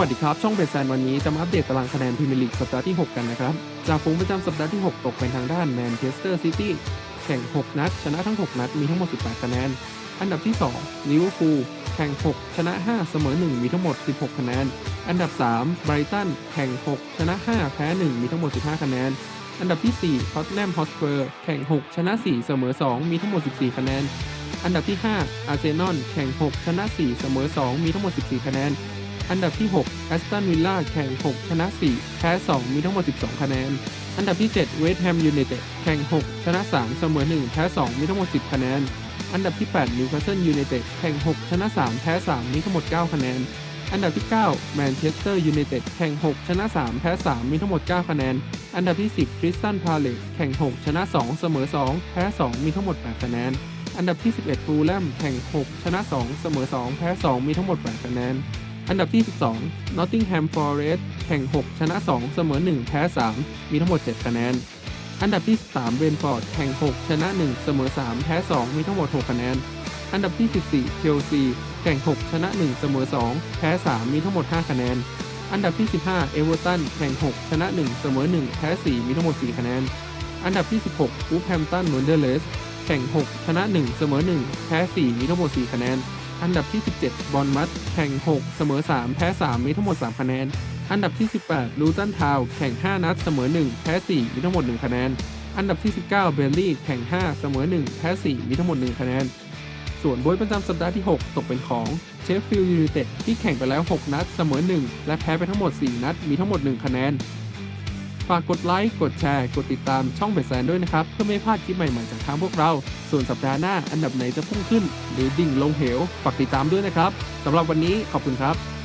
วัสดีครับ ช่องเบสแซนวันนี้จะมาอัปเดตตารางคะแนนพรีเมียร์ลีกสัปดาห์ที่ 6 กันนะครับ จากฝูงประจำสัปดาห์ที่ 6 ตกเป็นทางด้านแมนเชสเตอร์ซิตี้แข่ง 6 นัด ชนะทั้ง 6 นัด มีทั้งหมด 18 คะแนน อันดับที่2ลิเวอร์พูลแข่ง 6 ชนะ 5 เสมอ 1 มีทั้งหมด 16 คะแนน อันดับ3ไบรตันแข่ง 6 ชนะ 5 แพ้ 1 มีทั้งหมด 15 คะแนน อันดับที่4ท็อตแนมฮอสเปอร์แข่ง 6 ชนะ 4 เสมอ 2 มีทั้งหมด 14 คะแนน อันดับที่ 5 อาร์เซนอลแข่ง 6 ชนะ 4 เสมอ 2 มีทั้งหมด 14 คะแนน อันดับที่6แอสตันวิลล่าแข่ง 6 ชนะ 4 แพ้ 2 มีทั้งหมด 12 คะแนน อันดับที่7เวสต์แฮมยูไนเต็ดแข่ง 6 ชนะ 3 เสมอ 1 แพ้ 2 มีทั้งหมด 10 คะแนน อันดับที่8นิวคาสเซิลยูไนเต็ดแข่ง 6 ชนะ 3 แพ้ 3 มีทั้งหมด 9 คะแนน อันดับที่ 9 แมนเชสเตอร์ยูไนเต็ดแข่ง 6 ชนะ 3 แพ้ 3 มีทั้งหมด 9 คะแนน อันดับที่ 10คริสตันพาเลตแข่ง 6 ชนะ 2 เสมอ 2 แพ้ 2 มีทั้งหมด 8 คะแนน อันดับที่ 11ฟูลแลมแข่ง 6 ชนะ 2 เสมอ 2 แพ้ 2 มีทั้งหมด 8 คะแนน อันดับที่ 12 Nottingham Forest แข่ง 6 ชนะ 2 เสมอ 1 แพ้ 3 มีทั้งหมด 7 คะแนน อันดับที่ 13 Brentford แข่ง 6 ชนะ 1 เสมอ 3 แพ้ 2 มีทั้งหมด 6 คะแนน อันดับที่ 14 Chelsea แข่ง 6 ชนะ 1 เสมอ 2 แพ้ 3 มีทั้งหมด 5 คะแนน อันดับที่ 15 Everton แข่ง 6 ชนะ 1 เสมอ 1 แพ้ 4 มีทั้งหมด 4 คะแนน อันดับที่ 16 Wolverhampton Wanderers แข่ง 6 ชนะ 1 เสมอ 1 แพ้ 4 มีทั้งหมด 4 คะแนน อันดับที่ 17 บอลมัดแข่ง 6 เสมอ 3 แพ้ 3 มีทั้งหมด 3 คะแนน อันดับที่ 18 ลูตันทาวแข่ง 5 นัด เสมอ 1 แพ้ 4 มีทั้งหมด 1 คะแนน อันดับที่ 19 เบลลี่ แข่ง 5 เสมอ 1 แพ้ 4 มีทั้งหมด 1 คะแนน ส่วนโบยประจำสัปดาห์ที่ 6 ตกเป็นของเชฟฟิลด์ยูไนเต็ดที่แข่งไปแล้ว 6 นัด เสมอ 1 และแพ้ไปทั้งหมด 4 นัด มีทั้งหมด 1 คะแนน ฝากกดไลค์ กดแชร์ กดติดตามช่องเบสแซนด้วยนะครับ เพื่อไม่พลาดคลิปใหม่ ๆ จากทางพวกเรา ส่วนสัปดาห์หน้าอันดับไหนจะพุ่งขึ้น หรือดิ่งลงเหว ฝากติดตามด้วยนะครับสำหรับวันนี้ขอบคุณครับ